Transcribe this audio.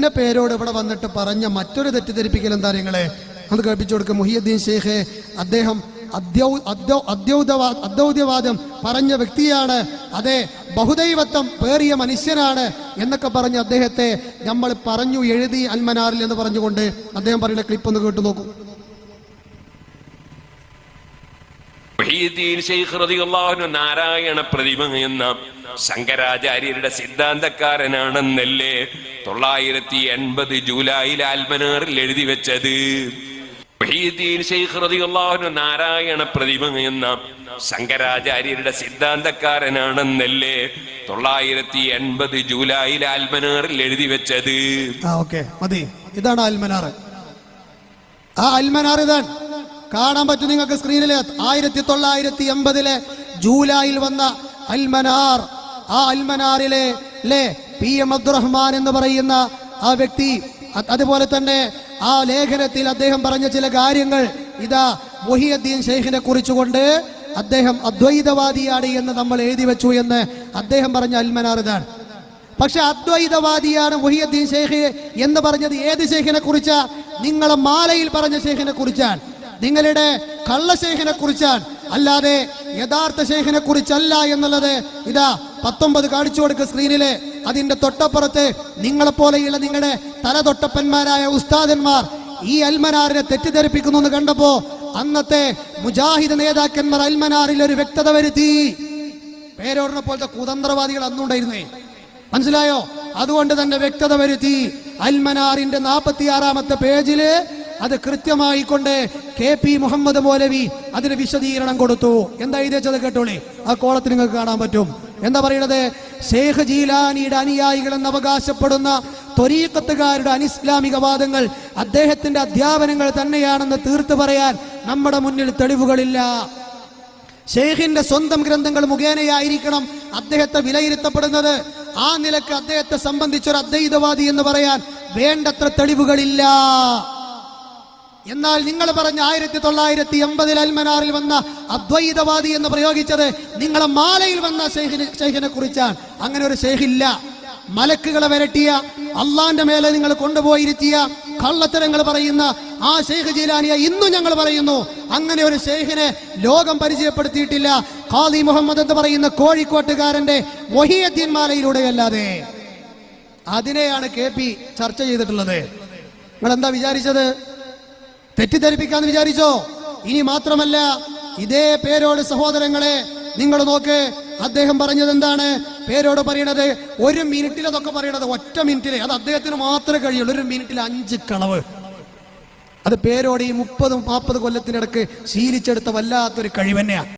എന്നെ പേരോട് ഇവിടെ വന്നിട്ട് പറഞ്ഞ മറ്റൊരു തെറ്റിദ്ധരിപ്പിക്കൽ എന്താ നിങ്ങളെ? അത് കേൾപ്പിച്ചു കൊടുക്കുക മുഹിയുദ്ദീൻ ഷേഖ് അദ്ദേഹം അദ്യൗദ്യവാദം പറഞ്ഞ വ്യക്തിയാണ്. അതെ ബഹുദൈവത്വം പേറിയ മനുഷ്യനാണ് എന്നൊക്കെ പറഞ്ഞ് അദ്ദേഹത്തെ നമ്മൾ പറഞ്ഞു എഴുതി അൽമനാറിൽ എന്ന് പറഞ്ഞുകൊണ്ട് അദ്ദേഹം പറയുന്ന ക്ലിപ്പ് ഒന്ന് കേട്ടു നോക്കൂ. ശൈഖ് റളിയല്ലാഹു അൻഹു നാരായണ പ്രതിമ എന്ന ശങ്കരാചാര്യരുടെ സിദ്ധാന്തക്കാരനാണെന്നല്ലേ തൊള്ളായിരത്തി എൺപത് ജൂലൈയിൽ ആൽമനാറിൽ എഴുതി വെച്ചത്. ശൈഖ് അൻഹു നാരായണ പ്രതിമ എന്ന ശങ്കരാചാര്യരുടെ സിദ്ധാന്തക്കാരനാണെന്നല്ലേ തൊള്ളായിരത്തി എൺപത് ജൂലൈയിൽ ആൽമനാറിൽ എഴുതി വെച്ചത്. ഓക്കെ. മതി. ഇതാണ് ആൽമനാർ ആ അൽമനാർ ഇതാണ്. കാണാൻ പറ്റും നിങ്ങൾക്ക് സ്ക്രീനിൽ ആയിരത്തി തൊള്ളായിരത്തി എൺപതിലെ ജൂലൈയിൽ വന്ന അൽമനാർ. ആ അൽമനാറിലെ ലേ പി എം അബ്ദുറഹ്മാൻ എന്ന് പറയുന്ന ആ വ്യക്തി അതുപോലെ തന്നെ ആ ലേഖനത്തിൽ അദ്ദേഹം പറഞ്ഞ ചില കാര്യങ്ങൾ ഇതാ മുഹിയദ്ദീൻ ഷെയ്ഖിനെ കുറിച്ചുകൊണ്ട് അദ്ദേഹം അദ്വൈതവാദിയാണ് എന്ന് നമ്മൾ എഴുതി വെച്ചു എന്ന് അദ്ദേഹം പറഞ്ഞ അൽമനാർ ഇതാണ്. പക്ഷെ അദ്വൈതവാദിയാണ് മുഹിയുദ്ദീൻ ഷെയ്ഖ് എന്ന് പറഞ്ഞത് ഏത് ഷെയ്ഖിനെ കുറിച്ചാ? നിങ്ങളെ മാലയിൽ പറഞ്ഞ ഷെയ്ഖിനെ കുറിച്ചാണ്. നിങ്ങളുടെ കള്ളശേഖനെ കുറിച്ചാണ് അല്ലാതെ യഥാർത്ഥ ശേഖനെ കുറിച്ചല്ല എന്നുള്ളത് ഇതാ പത്തൊമ്പത് കാണിച്ചു കൊടുക്കുക സ്ക്രീനിൽ. അതിന്റെ തൊട്ടപ്പുറത്ത് നിങ്ങളെപ്പോലെയുള്ള നിങ്ങളുടെ തലതൊട്ടപ്പന്മാരായ ഉസ്താദന്മാർ ഈ അൽമനാറിനെ തെറ്റിദ്ധരിപ്പിക്കുന്നു എന്ന് കണ്ടപ്പോ അന്നത്തെ മുജാഹിദ് നേതാക്കന്മാർ അൽമനാറിൽ ഒരു വ്യക്തത വരുത്തി. പേരോടിനെ പോലത്തെ കുതന്ത്രവാദികൾ അന്നുണ്ടായിരുന്നേ. മനസ്സിലായോ? അതുകൊണ്ട് തന്നെ വ്യക്തത വരുത്തി. അൽമനാറിന്റെ നാൽപ്പത്തി ആറാമത്തെ പേജിൽ അത് കൃത്യമായിക്കൊണ്ട് കെ പി മുഹമ്മദ് മൗലവി അതിന് വിശദീകരണം കൊടുത്തു. എന്താ ഇതേച്ചത് കേട്ടോളി? ആ കോളത്തിൽ നിങ്ങൾക്ക് കാണാൻ പറ്റും. എന്താ പറയണത് ഷേഖ് ജീലാനിയുടെ അനുയായികൾ എന്ന് അവകാശപ്പെടുന്ന ത്വരീക്കത്തുകാരുടെ അനിസ്ലാമിക വാദങ്ങൾ അദ്ദേഹത്തിന്റെ അധ്യാപനങ്ങൾ തന്നെയാണെന്ന് തീർത്തു പറയാൻ നമ്മുടെ മുന്നിൽ തെളിവുകളില്ല. ഷെയ്ഖിന്റെ സ്വന്തം ഗ്രന്ഥങ്ങൾ മുഖേനയായിരിക്കണം അദ്ദേഹത്തെ വിലയിരുത്തപ്പെടുന്നത്. ആ നിലയ്ക്ക് അദ്ദേഹത്തെ സംബന്ധിച്ചൊരു അദ്വൈതവാദി എന്ന് പറയാൻ വേണ്ടത്ര തെളിവുകളില്ല. എന്നാൽ നിങ്ങൾ പറഞ്ഞ ആയിരത്തി തൊള്ളായിരത്തി എൺപതിൽ അൽമനാറിൽ വന്ന അദ്വൈതവാദി എന്ന് പ്രയോഗിച്ചത് നിങ്ങളെ മാലയിൽ വന്ന ഷെയ്ഖിനെ ഷെയ്ഖിനെ കുറിച്ചാണ്. അങ്ങനെ ഒരു ഷെയ്ഖില്ല മലക്കുകളെ വരട്ടിയ അള്ളാന്റെ മേലെ നിങ്ങൾ കൊണ്ടുപോയിരുത്തിയ കള്ളത്തരങ്ങൾ പറയുന്ന ആ ഷെയ്ഖ് ജീലാനിയ ഇന്നും ഞങ്ങൾ പറയുന്നു. അങ്ങനെ ഒരു ഷെയ്ഖിനെ ലോകം പരിചയപ്പെടുത്തിയിട്ടില്ല. ഖാദി മുഹമ്മദ് എന്ന് പറയുന്ന കോഴിക്കോട്ടുകാരന്റെ മൊഹിയദ്ദീൻ മാലയിലൂടെയല്ലാതെ. അതിനെയാണ് കെ പി ചർച്ച ചെയ്തിട്ടുള്ളത്. നിങ്ങൾ എന്താ വിചാരിച്ചത്? തെറ്റിദ്ധരിപ്പിക്കാന്ന് വിചാരിച്ചോ? ഇനി മാത്രമല്ല ഇതേ പേരോട് സഹോദരങ്ങളെ നിങ്ങൾ നോക്ക്. അദ്ദേഹം പറഞ്ഞത് എന്താണ്? പേരോട് പറയണത് ഒരു മിനിറ്റിൽ അതൊക്കെ പറയണത് ഒറ്റ മിനിറ്റിൽ അത് അദ്ദേഹത്തിന് മാത്രമേ കഴിയുള്ളൂ. ഒരു മിനിറ്റിൽ അഞ്ച് കളവ്. അത് പേരോട് ഈ മുപ്പതും നാൽപ്പത് കൊല്ലത്തിനിടക്ക് ശീലിച്ചെടുത്ത വല്ലാത്തൊരു കഴിവന്നെയാണ്